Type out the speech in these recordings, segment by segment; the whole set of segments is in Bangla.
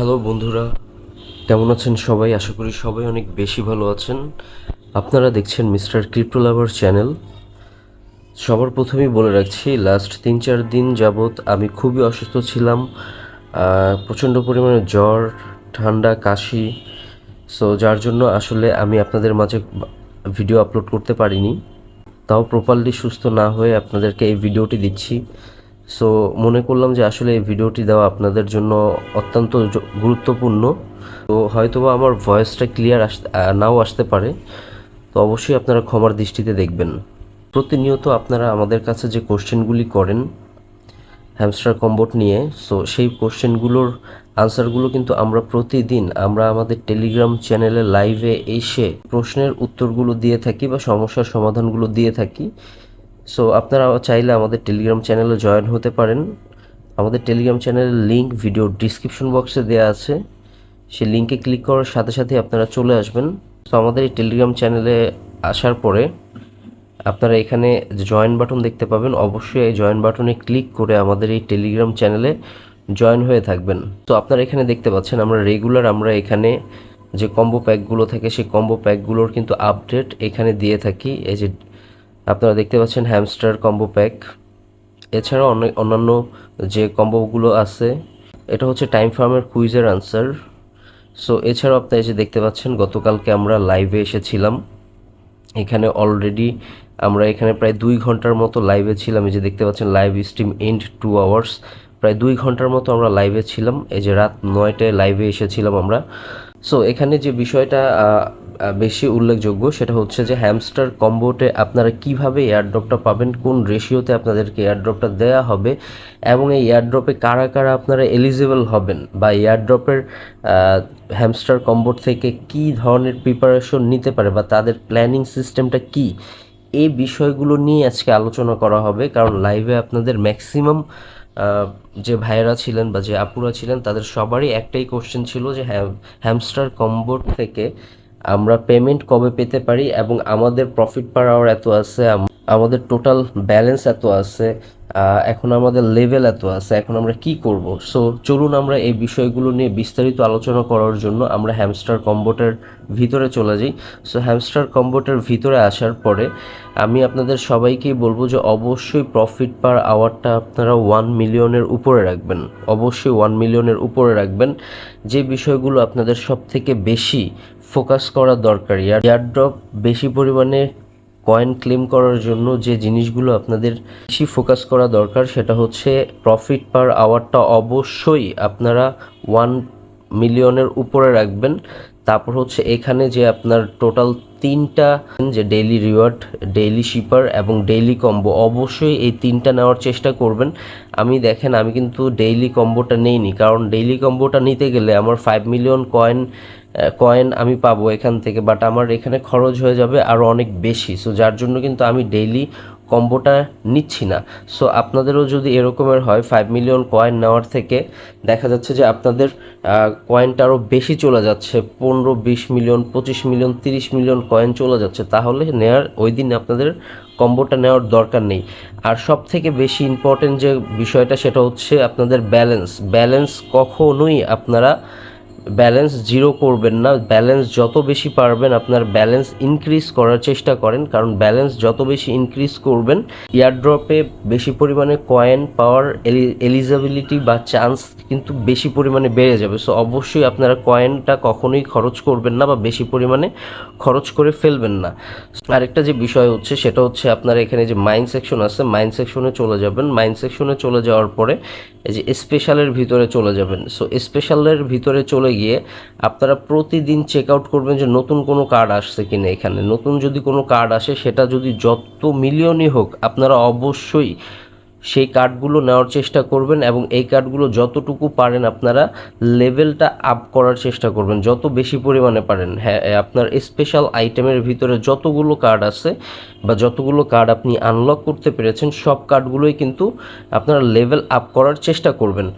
হ্যালো বন্ধুরা। কেমন আছেন সবাই? আশা করি সবাই অনেক বেশি ভালো আছেন। আপনারা দেখছেন মিস্টার ক্রিপ্টো লাভার চ্যানেল। সবার প্রথমেই বলে রাখছি লাস্ট তিন চার দিন যাবৎ আমি খুবই অসুস্থ ছিলাম। প্রচণ্ড পরিমাণে জ্বর, ঠান্ডা, কাশি। সো যার জন্য আসলে আমি আপনাদের মাঝে ভিডিও আপলোড করতে পারিনি। তাও প্রপারলি সুস্থ না হয়ে আপনাদেরকে এই ভিডিওটি দিচ্ছি। সো মনে করলাম যে আসলে এই ভিডিওটি দেওয়া আপনাদের জন্য অত্যন্ত গুরুত্বপূর্ণ। তো হয়তোবা আমার ভয়েসটা ক্লিয়ার আস নাও আসতে পারে। তো অবশ্যই আপনারা ক্ষমার দৃষ্টিতে দেখবেন। প্রতিনিয়ত আপনারা আমাদের কাছে যে কোশ্চেনগুলি করেন হ্যামস্টার কম্বোট নিয়ে সো সেই কোশ্চেনগুলোর আনসারগুলো কিন্তু আমরা প্রতিদিন, আমরা আমাদের টেলিগ্রাম চ্যানেলে লাইভে এসে প্রশ্নের উত্তরগুলো দিয়ে থাকি বা সমস্যার সমাধানগুলো দিয়ে থাকি। সো আপনারা চাইলে আমাদের টেলিগ্রাম চ্যানেলে জয়েন হতে পারেন। আমাদের টেলিগ্রাম চ্যানেলের লিঙ্ক ভিডিও ডিসক্রিপশন বক্সে দেওয়া আছে। সেই লিঙ্কে ক্লিক করার সাথে সাথে আপনারা চলে আসবেন। তো আমাদের এই টেলিগ্রাম চ্যানেলে আসার পরে আপনারা এখানে জয়েন বাটন দেখতে পাবেন, অবশ্যই এই জয়েন বাটনে ক্লিক করে আমাদের এই টেলিগ্রাম চ্যানেলে জয়েন হয়ে থাকবেন। তো আপনারা এখানে দেখতে পাচ্ছেন, আমরা রেগুলার আমরা এখানে যে কম্বো প্যাকগুলো থাকে, সেই কম্বো প্যাকগুলোর কিন্তু আপডেট এখানে দিয়ে থাকি। এই যে আপনারা দেখতে পাচ্ছেন হ্যামস্টার কম্বো প্যাক। এছাড়াও অনেক অন্যান্য যে কম্বোগুলো আছে, এটা হচ্ছে টাইম ফার্মের কুইজের আনসার। সো, এছাড়াও আপনারা যে দেখতে পাচ্ছেন, গতকালকে আমরা লাইভে এসেছিলাম। এখানে অলরেডি আমরা এখানে প্রায় দুই ঘণ্টার মতো লাইভে ছিলাম। এই যে দেখতে পাচ্ছেন, live stream and two hours. প্রায় দুই ঘণ্টার মতো আমরা লাইভে ছিলাম। এই যে রাত নয়টায় লাইভে এসেছিলাম আমরা। সো এখানে যে বিষয়টা বেশি উল্লেখযোগ্য সেটা হচ্ছে যে হ্যামস্টার কম্বোটে আপনারা কীভাবে এয়ারড্রপটা পাবেন, কোন রেশিওতে আপনাদেরকে এয়ারড্রপটা দেওয়া হবে, এবং এই এয়ারড্রপে কারা কারা আপনারা এলিজিবল হবেন বা এয়ারড্রপের হ্যামস্টার কম্বোট থেকে কি ধরনের প্রিপারেশন নিতে পারে বা তাদের প্ল্যানিং সিস্টেমটা কি, এই বিষয়গুলো নিয়ে আজকে আলোচনা করা হবে। কারণ লাইভে আপনাদের ম্যাক্সিমাম যে ভাইয়েরা ছিলেন বা যে আপুরা ছিলেন, তাদের সবারই একটাই কোশ্চেন ছিল যে হ্যামস্টার কম্বোর্ড থেকে আমরা পেমেন্ট কবে পেতে পারি এবং আমাদের প্রফিট পার আওয়ার এত আছে আমাদের টোটাল ব্যালেন্স এত আছে এখন আমাদের লেভেল এত আছে, এখন আমরা কি করব? সো চলুন আমরা এই বিষয়গুলো নিয়ে বিস্তারিত আলোচনা করার জন্য আমরা হ্যামস্টার কম্বোটের ভিতরে চলে যাই। সো হ্যামস্টার কম্বোটের ভিতরে আসার পরে আমি আপনাদের সবাইকেই বলব যে অবশ্যই প্রফিট পার আওয়ারটা আপনারা ওয়ান মিলিয়নের উপরে রাখবেন। অবশ্যই ওয়ান মিলিয়নের উপরে রাখবেন। যে বিষয়গুলো আপনাদের সব থেকে বেশি ফোকাস করা দরকার এয়ারড্রপ বেশি পরিমাণে কয়েন ক্লেম করার জন্য যে জিনিসগুলো আপনাদের বেশি ফোকাস করা দরকার, সেটা হচ্ছে প্রফিট পার আওয়ারটা অবশ্যই আপনারা ওয়ান মিলিয়নের উপরে রাখবেন। তারপর হচ্ছে এখানে যে আপনার টোটাল তিনটা যে ডেইলি রিওয়ার্ড ডেইলি শিপার এবং ডেইলি কম্বো অবশ্যই এই তিনটা নেওয়ার চেষ্টা করবেন। আমি দেখেন, আমি কিন্তু ডেইলি কম্বোটা নেইনি, কারণ ডেইলি কম্বোটা নিতে গেলে আমার ফাইভ মিলিয়ন কয়েন কয়েন আমি পাবো এখান থেকে বাট আমার এখানে খরচ হয়ে যাবে আরও অনেক বেশি। সো যার জন্য কিন্তু আমি ডেইলি কম্বোটা নিচ্ছি না। সো আপনাদেরও যদি এরকমের হয় ফাইভ মিলিয়ন কয়েন নেওয়ার থেকে দেখা যাচ্ছে যে আপনাদের কয়েনটা আরও বেশি চলে যাচ্ছে, পনেরো, বিশ মিলিয়ন পঁচিশ মিলিয়ন তিরিশ মিলিয়ন কয়েন চলে যাচ্ছে। তাহলে নেয়ার, ওই দিন আপনাদের কম্বোটা নেওয়ার দরকার নেই। আর সব থেকে বেশি ইম্পর্টেন্ট যে বিষয়টা, সেটা হচ্ছে আপনাদের ব্যালেন্স ব্যালেন্স কখনোই আপনারা ব্যালেন্স জিরো করবেন না। ব্যালেন্স যত বেশি পারবেন, আপনার ব্যালেন্স ইনক্রিজ করার চেষ্টা করেন। কারণ ব্যালেন্স যত বেশি ইনক্রিজ করবেন এয়ারড্রপে বেশি পরিমাণে কয়েন পাওয়ার এলিজিবিলিটি বা চান্স কিন্তু বেশি পরিমাণে বেড়ে যাবে। সো অবশ্যই আপনারা কয়েনটা কখনোই খরচ করবেন না বা বেশি পরিমাণে খরচ করে ফেলবেন না। আরেকটা যে বিষয় হচ্ছে, সেটা হচ্ছে আপনারা এখানে যে মাইন্ড সেকশন আছে মাইন্ড সেকশনে চলে যাবেন। মাইন্ড সেকশনে চলে যাওয়ার পরে এই যে স্পেশালের ভিতরে চলে যাবেন। সো স্পেশালের ভিতরে চলে গিয়ে আপনারা প্রতিদিন চেক আউট করবেন যে নতুন কোনো কার্ড আসছে কি না এখানে। নতুন যদি কোনো কার্ড আসে, সেটা যদি যত মিলিয়নই হোক, আপনারা অবশ্যই সেই কার্ডগুলো নেওয়ার চেষ্টা করবেন এবং এই কার্ডগুলো যতটুকু পারেন আপনারা লেভেলটা আপ করার চেষ্টা করবেন। যত বেশি পরিমাণে পারেন। হ্যাঁ আপনার স্পেশাল আইটেমের ভিতরে যতগুলো কার্ড আছে বা যতগুলো কার্ড আপনি আনলক করতে পেরেছেন, সব কার্ডগুলোই কিন্তু আপনারা লেভেল আপ করার চেষ্টা করবেন।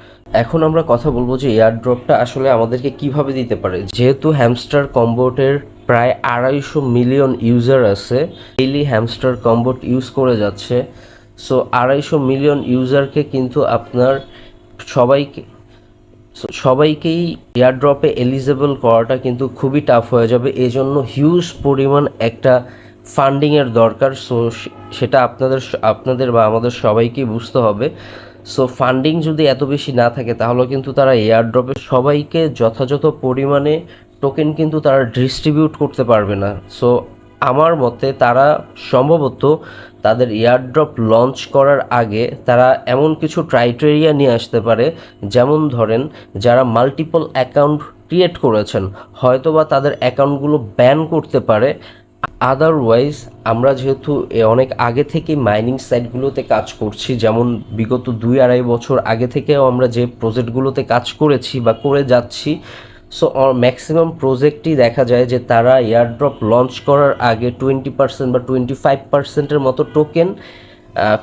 এখন আমরা কথা বলব যে এয়ারড্রপটা আসলে আমাদেরকে কীভাবে দিতে পারে। যেহেতু হ্যামস্টার কম্বোটের প্রায় আড়াইশো মিলিয়ন ইউজার আছে ডেইলি হ্যামস্টার কম্বোট ইউজ করে যাচ্ছে। সো আড়াইশো মিলিয়ন ইউজারকে কিন্তু আপনার সবাইকে সবাইকেই এয়ারড্রপে এলিজেবল করাটা কিন্তু খুবই টাফ হয়ে যাবে। এই জন্য হিউজ পরিমাণ একটা ফান্ডিংয়ের দরকার। সো, সেটা আপনাদের আপনাদের বা আমাদের সবাইকেই বুঝতে হবে। সো ফান্ডিং যদি এত বেশি না থাকে, তাহলে কিন্তু তারা এয়ারড্রপে সবাইকে যথাযথ পরিমাণে টোকেন কিন্তু তারা ডিস্ট্রিবিউট করতে পারবে না। সো আমার মতে তারা সম্ভবত তাদের এয়ারড্রপ লঞ্চ করার আগে তারা এমন কিছু ক্রাইটেরিয়া নিয়ে আসতে পারে, যেমন ধরেন যারা মাল্টিপল অ্যাকাউন্ট ক্রিয়েট করেছেন, হয়তোবা তাদের অ্যাকাউন্টগুলো ব্যান করতে পারে। আদারওয়াইজ আমরা যেহেতু অনেক আগে থেকে মাইনিং সাইটগুলোতে কাজ করছি, যেমন বিগত দুই আড়াই বছর আগে থেকেও আমরা যে প্রজেক্টগুলোতে কাজ করেছি বা করে যাচ্ছি সো ম্যাক্সিমাম প্রজেক্টই দেখা যায় যে তারা এয়ারড্রপ লঞ্চ করার আগে টোয়েন্টি পার্সেন্ট বা টোয়েন্টি ফাইভ পার্সেন্টের মতো টোকেন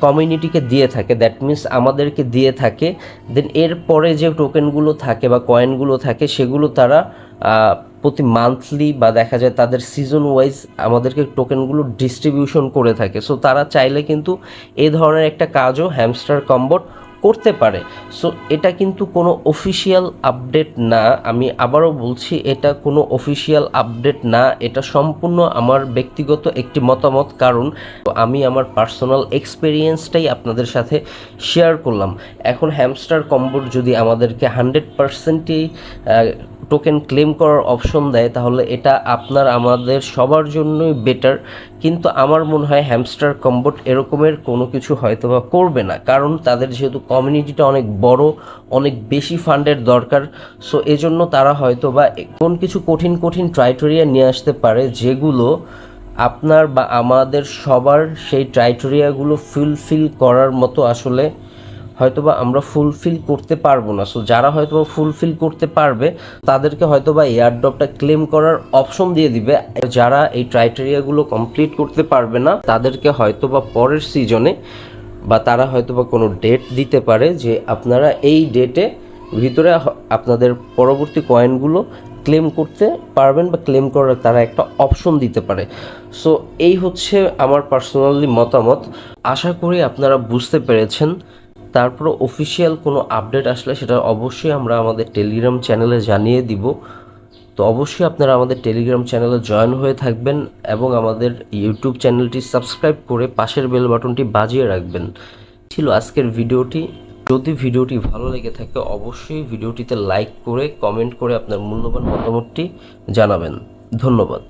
কমিউনিটিকে দিয়ে থাকে। দ্যাট মিন্স আমাদেরকে দিয়ে থাকে। দেন এরপরে যে টোকেনগুলো থাকে বা কয়েনগুলো থাকে, সেগুলো তারা প্রতি মান্থলি বা দেখা যায় তাদের সিজন ওয়াইজ আমাদেরকে টোকেনগুলো ডিস্ট্রিবিউশন করে থাকে। সো তারা চাইলে কিন্তু এ ধরনের একটা কাজও হ্যামস্টার কম্বোট করতে পারে। সো এটা কিন্তু কোনো অফিসিয়াল আপডেট না। আমি আবারও বলছি, এটা কোনো অফিসিয়াল আপডেট না। এটা সম্পূর্ণ আমার ব্যক্তিগত একটি মতামত। কারণ আমি আমার পার্সোনাল এক্সপিরিয়েন্সটাই আপনাদের সাথে শেয়ার করলাম। এখন হ্যামস্টার কম্বোট যদি আমাদেরকে হান্ড্রেড পার্সেন্টই টোকেন ক্লেম করার অপশন দেয়, তাহলে এটা আপনার, আমাদের সবার জন্যই বেটার কিন্তু আমার মনে হয় হ্যামস্টার কম্বোট এরকমের কোনো কিছু হয়তো বা করবে না। কারণ তাদের যেহেতু কমিউনিটিটা অনেক বড়, অনেক বেশি ফান্ডের দরকার। সো এজন্য তারা হয়তো বা কোন কিছু কঠিন কঠিন ক্রাইটেরিয়া নিয়ে আসতে পারে যেগুলো আপনার বা আমাদের সবার সেই ক্রাইটেরিয়াগুলো ফুলফিল করার মতো আসলে হয়তোবা আমরা ফুলফিল করতে পারব না। সো যারা হয়তোবা ফুলফিল করতে পারবে, তাদেরকে হয়তোবা এয়ারড্রপটা ক্লেম করার অপশন দিয়ে দিবে। যারা এই ক্রাইটেরিয়াগুলো কমপ্লিট করতে পারবে না, তাদেরকে হয়তোবা পরের সিজনে বা তারা হয়তো বা কোনো ডেট দিতে পারে যে আপনারা এই ডেটে ভিতরে আপনাদের পরবর্তী কয়েনগুলো ক্লেম করতে পারবেন বা ক্লেম করার তারা একটা অপশন দিতে পারে। সো এই হচ্ছে আমার পার্সোনালি মতামত। আশা করি আপনারা বুঝতে পেরেছেন। তারপর অফিসিয়াল কোনো আপডেট আসলে সেটা অবশ্যই আমরা আমাদের টেলিগ্রাম চ্যানেলে জানিয়ে দিব। তো অবশ্যই আপনারা আমাদের টেলিগ্রাম চ্যানেলে জয়েন হয়ে থাকবেন এবং আমাদের ইউটিউব চ্যানেলটি সাবস্ক্রাইব করে পাশের বেল বাটনটি বাজিয়ে রাখবেন। ছিল আজকের ভিডিওটি। যদি ভিডিওটি ভালো লেগে থাকে, অবশ্যই ভিডিওটিতে লাইক করে কমেন্ট করে আপনার মূল্যবান মতামতটি জানাবেন। ধন্যবাদ।